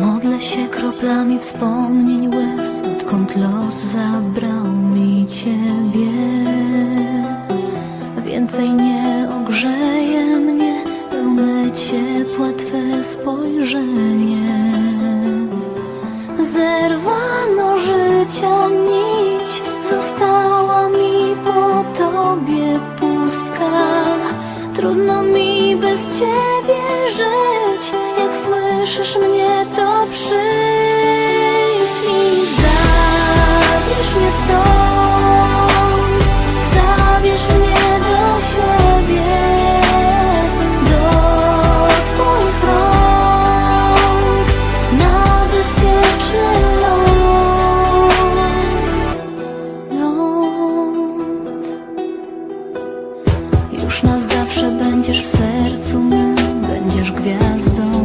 Modlę się kroplami wspomnień łez, odkąd los zabrał mi ciebie. Więcej nie ogrzeje mnie pełne ciepła twe spojrzenie. Zerwa Trudno mi bez ciebie żyć. Jak słyszysz mnie to przy już na zawsze będziesz w sercu mym, będziesz gwiazdą.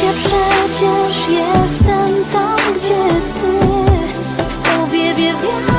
życia przecież jestem tam, gdzie ty. W powiewie wiatr.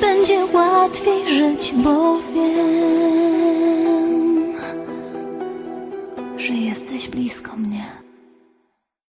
Będzie łatwiej żyć, bo wiem, że jesteś blisko mnie.